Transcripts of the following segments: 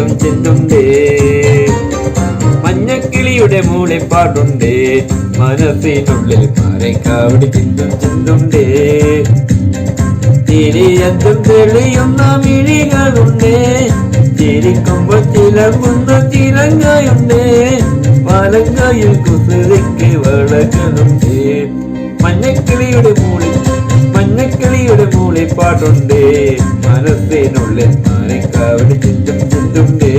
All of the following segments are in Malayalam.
ചിന്തും ചിന്തുണ്ടേ മഞ്ഞക്കിളിയുടെ മൂളിപ്പാടുണ്ടേ. മനസ്സിനുള്ളിൽ കാരക്കാവിടി ചിന്തും ചിന്തുണ്ടേ തിരിയത്തും തെളിയുന്ന മിഴികളുണ്ടേ. ചിരിക്കുമ്പോൾ ചിലങ്ങുന്ന ചിലങ്കയുണ്ടേ മലങ്കയിൽ കുസൃതിക്ക് വളകളുണ്ടേ മഞ്ഞക്കിളിയുടെ മൂളി മഞ്ഞക്കിളിയുടെ മൂളിപ്പാട്ടുണ്ട് മനസ്സിനുള്ളിൽ മാനക്കാവിടെ ചിന്തം ചിന്തുണ്ടേ.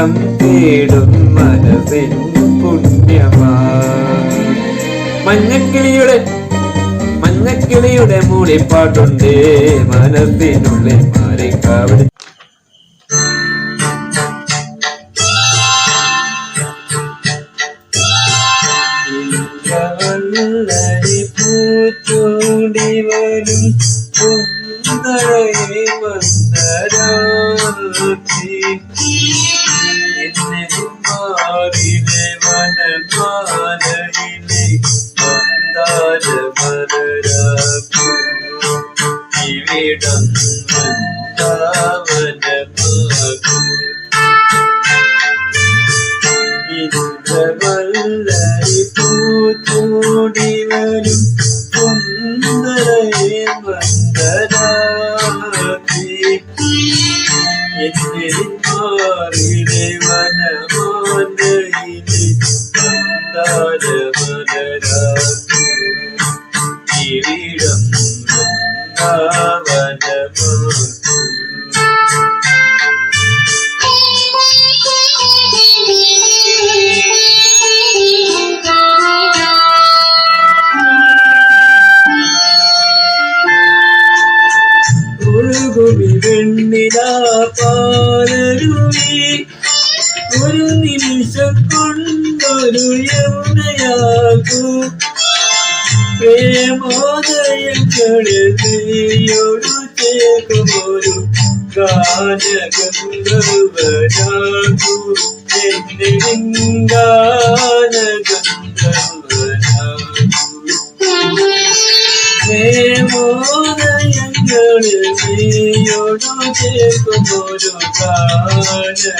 സ്നേഹം തേടും മനസ്സിൻ പുണ്യമാ. മഞ്ഞക്കിളിയുടെ മഞ്ഞക്കിളിയുടെ മൂളിപ്പാട്ടുണ്ട് മനസ്സിനുള്ളിൽ മാറിക്കാവിടി. പൂച്ചൂടി വരും. എന്നെ മാറിലെ വനമാലയിലെ മന്ദാര മലരാക്കൂ ഇവിടം വൃന്ദാവനമാകൂ ഒരു നിമിഷം കൊണ്ടൊരു യമുനയാകൂ പ്രേമോദയങ്ങളിൽ നീയോടു ചേർക്കുമൊരു ഗാനഗന്ധർവനാകൂ. എന്നെ ഗാനഗന്ധർവനാകൂ പ്രേമോദയങ്ങളിൽ നീയോടു ചേർക്കുമൊരു ഗാനഗന്ധർവനാകൂ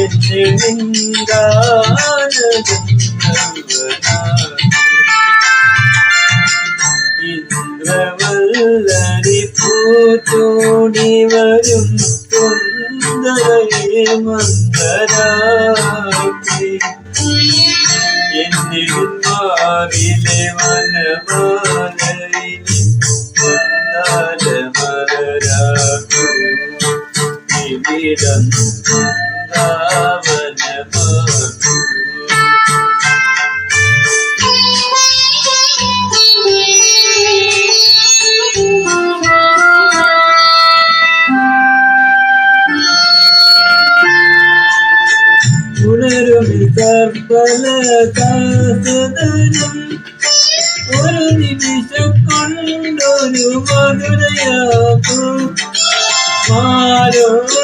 എന്നെ ഗാനഗന്ധർവനാകൂ ഇന്ദ്രവല്ലരി പൂത്തോടി വരും സുന്ദരയെ മന്ദരാക്കി എന്നിൽ മാറിലെ വനമാലയിനി മലരാക്കൂ ഇവിടം വൃന്ദാവനമാക്കൂ ഉണരുമി കർപ്പല കാസദനം ഒരു നിമിഷം കൊണ്ടൊരു മധുരയാക്കൂ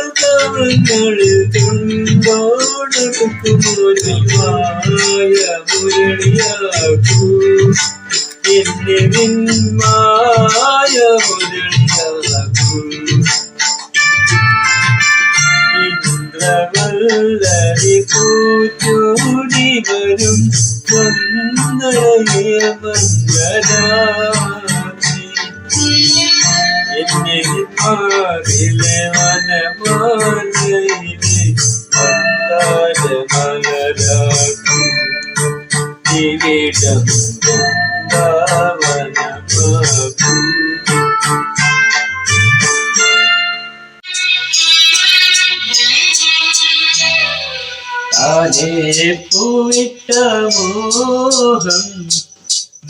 മാലോകങ്ങളിൽ തുണ്ടോടൊടുക്കുമൊരു മായ മുരളിയാക്കൂ എന്നെ നിന്മായ മുരളിയാക്കൂ ഇന്ദ്രവല്ലരി കൂച്ചൂടി വരും സുന്ദരയെ മംഗലാചി പോയിട്ട മോഹം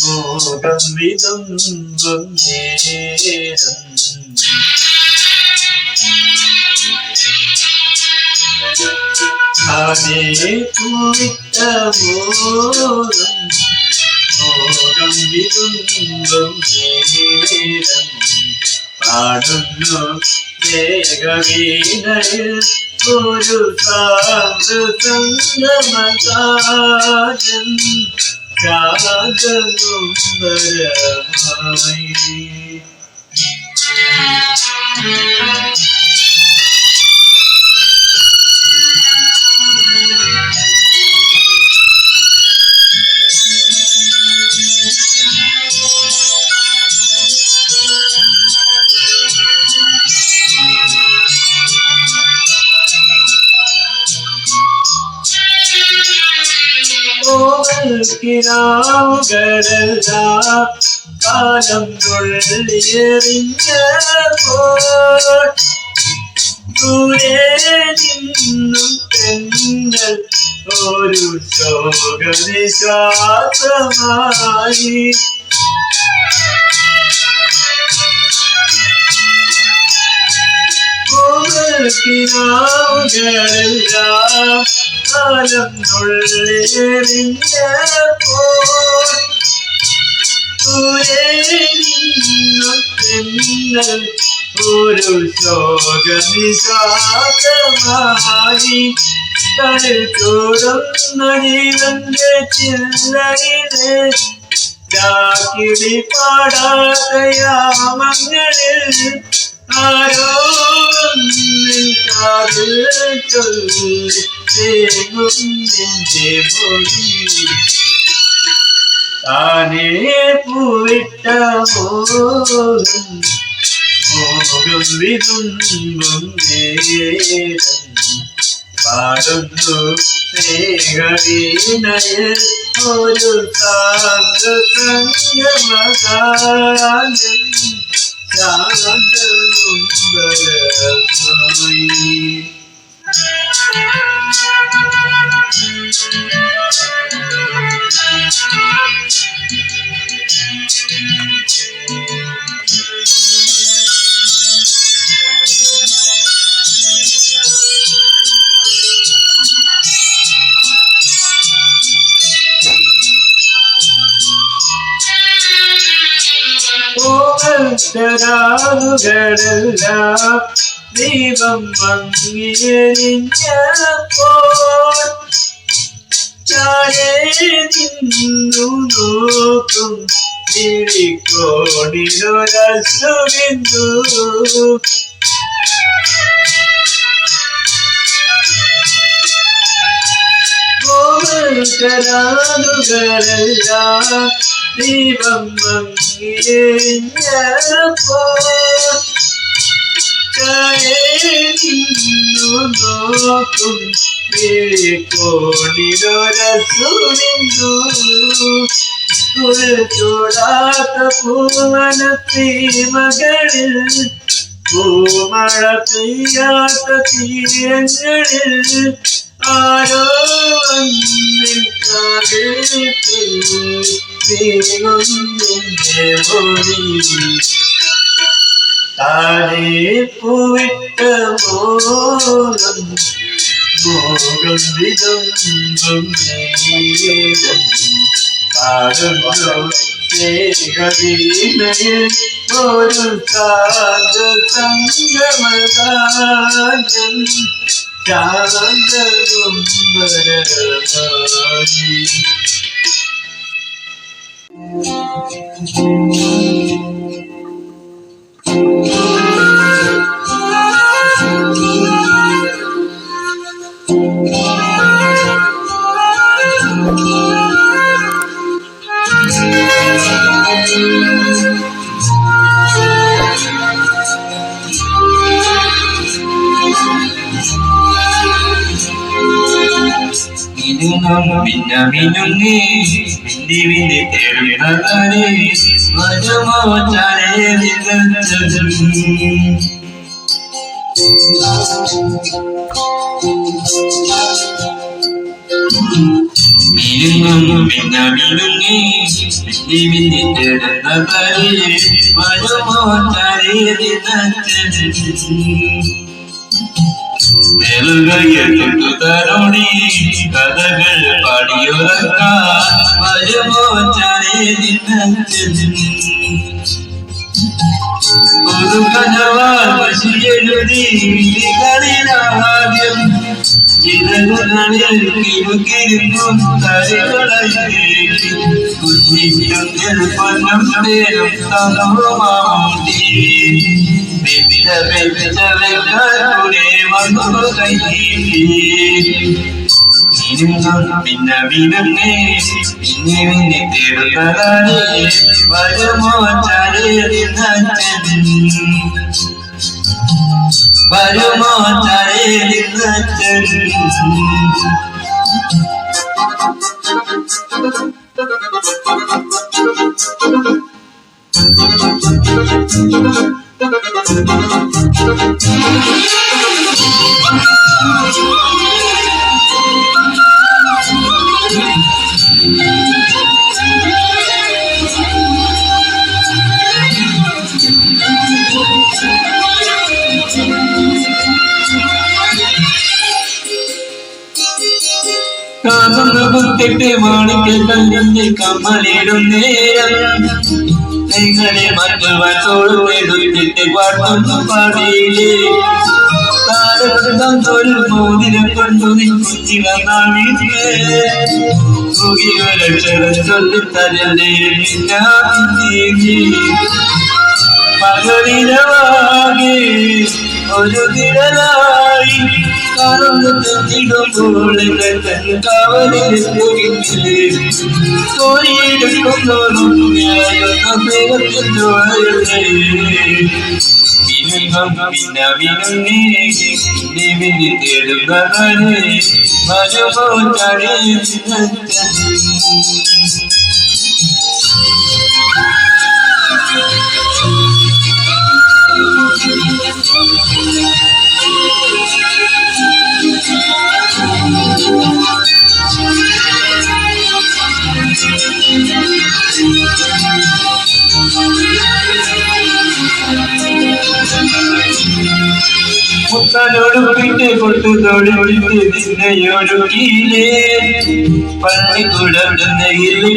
മോഹം വിതുമ്പം നേരം വിതുമ്പം നേരം പാടുന്നു ഒരു സാന്ദ്രസംഗമകാരം ശാന്തനുംബരമായി ഓർക്കിനാവുകളെല്ലാം കാലം തുഴലിയെറിഞ്ഞ ദൂരെ നിന്നും പെണ്ണൽ ഒരു ശോകനിശ്വാസമായി കിനാവുകളെല്ലാം കാലം പാടാത്തയാമങ്ങളിൽ ആരോ നിൻ കാതിൽ ചൊല്ലി തേങ്ങും നിന്റെ മൊഴി താനേ പൂവിട്ട മോഹം മോഹം വിതുമ്പും നേരം പാടുന്നു Thank you. ഭൂമരാളുകളെല്ലാം ദൈവം മങ്ങിയെരിഞ്ഞപ്പോൾ നോക്കും കിളിക്കോടിലൊരസുവിന്ദു കോമൽക്കരാളുകളെല്ലാം ദൈവം മങ്ങിയെരിഞ്ഞപ്പോൾ നിന്നു നോക്കും കോടിലൊരസുവിന്ദു ചൂടാത്ത പൂവനത്തി മകളിൽ പൂമഴ ആരോ വന്നിൽ താനേ പൂവിട്ട മോകം മോകം സ്നേഹവീണയിൽ ഒരു സാഗ സംഗമഗാനം ശാന്തവും വരമായി മിനുങ്ങും പിന്ന മിനുങ്ങി വിന്തി വിന്തി തേടുന്നതരെ വരമോ ചരേ വിതച്ചതും മിനുങ്ങും പിന്ന മിനുങ്ങി വിന്തി വിന്തി തേടുന്നതരെ വരമോ ചരേ വിതച്ചതും നെറുകയൊട്ടു തരുണി കഥകൾ പാടിയുറക്കാൻ വരുമോ ഒരു കഥവാൽ പശിയെഴുതി വിളികളിലാദ്യം ചിറകുകളിൽ കിരുക്കിരുന്നും തരികളേക്ക് കുഞ്ഞിറ്റുങ്ങൾ പൊന്നും പേരും തനവുമാണ്ടി വെച്ച വെച്ച വെക്കാരുടെ വന്നു ഇന്നും പിന്നെ വിരുന്നേ പിന്നെ തേടുന്നതാണ് വരുമോ ചരേതിനച്ഛൻ വരുമോ ചരേതിനച്ഛൻ കാതൊന്ന് കുത്തിട്ട് മാണിക്കൽ കല്ലിന്റെ കമ്മലിടും നേരം. നിങ്ങളെ മറ്റുള്ളവർ പകരിരവാകെ ഒരു നിഴലായി. കറന്നു കാവലിൽ തോരിയെടുക്കുന്നോരും വിനുങ്ങം പിന്നെ വിനുങ്ങി നിവിനി തേടുന്നവരെ വരുമോ മുത്തനൊടുക്കിട്ട് കൊട്ടു തൊടുവിട്ട് നിന്നയൊടുക്കിയില്ലേ പള്ളി കുടർന്ന്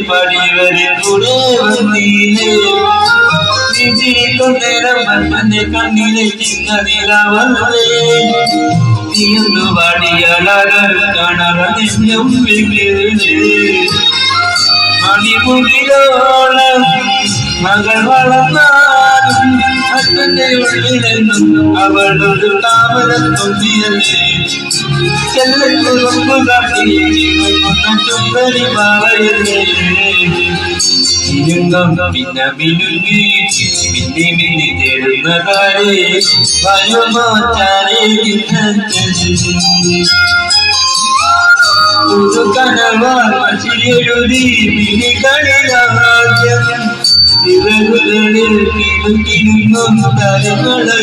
പടി വരെ കൂടെ വന്നീലേ? ചിരിക്കുന്നേരം മന്റെ കണ്ണിലെ ചിന്ന നിലവല്ലേ? നീയൊന്നു വാടിയാലാരും കാണാതെ മണിമുടിലോളം മകൾ വളർന്നാലും അച്ഛന്റെ ഉള്ളിലെന്നും അവളൊരു താമര തൊന്നിയല്ലേ ചെല്ലുറപ്പു കാട്ടി ചുമ്പരി ഇരുങ്കം പിന്നെ മിനുങ്ങി മിന്നി മിന്നി തേടുന്നതാരേ വയോമാറ്റാരേ കനവാശിയെഴുതി മിനികളിലാദ്യം ചിറകുകളിൽ കിളുകിലുങ്ങും തരങ്ങളെ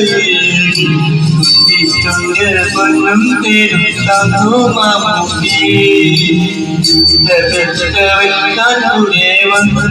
പൊന്നും തേരും തന്നു മാമൂടി വെക്കാനൂടെ വന്നു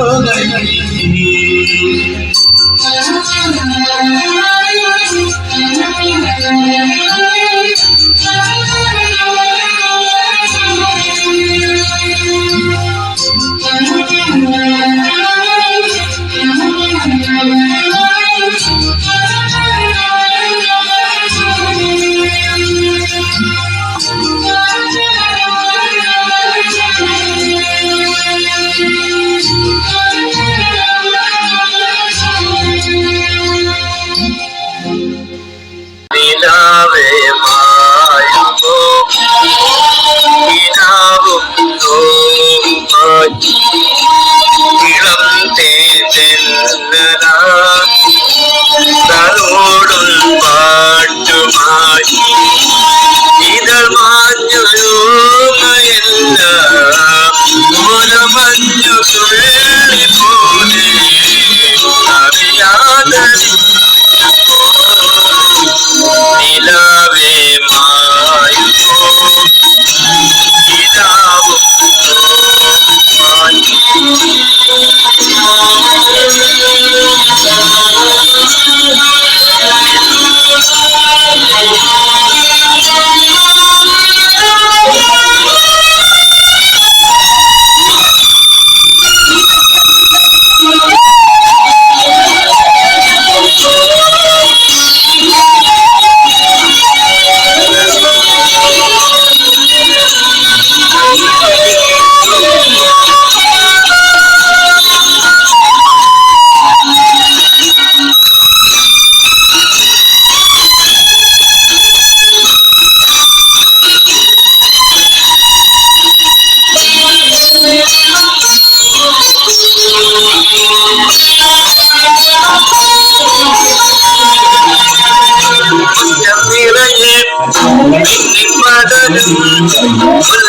بدل